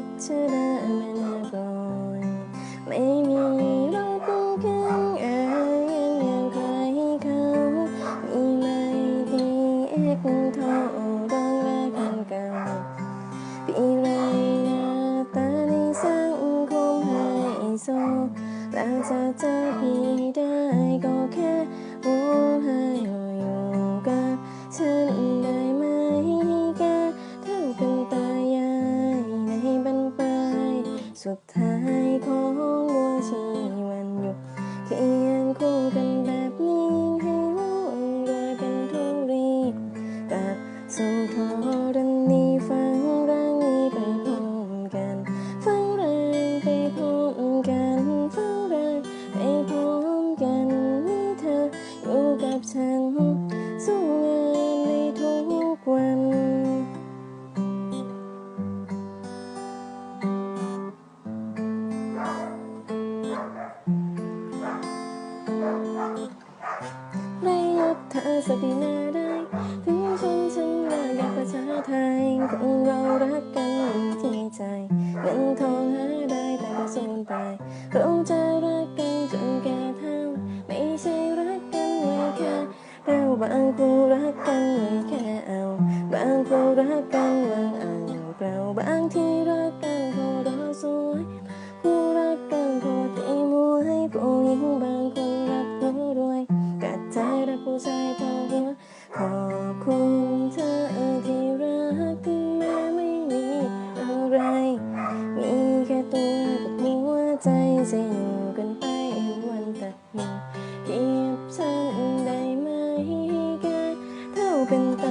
บเธะได้มานาก่อนไม่มีรถคู่อข้างอายยังใครเขามีไหมที่เอ็กทอร้องรักกันเก่าพี่ไรนาตาในสังคมไฮโซแล้วจะเจอพี่ได้ก็แค่โอ้ สุดท้ายของดวงชีวันหยุดแค่ยังคู่กันแบบนี้ให้วุ่นวยเป็นทุรีกับสุนทร กเธอสตินาได้ถึงชนฉันได้อยากประชาไทยคนเรารักกันที่ใจเงินทองหาได้แต่ก็สูญไป เราจะรักกันจนแก่เท่าไม่ใช่รักกันไว้แค่เราบางคู่รักกันไว้แค่เอา บางคู่รักกันหวังเอาเราบางที่รักกันเพราะเราสวย ด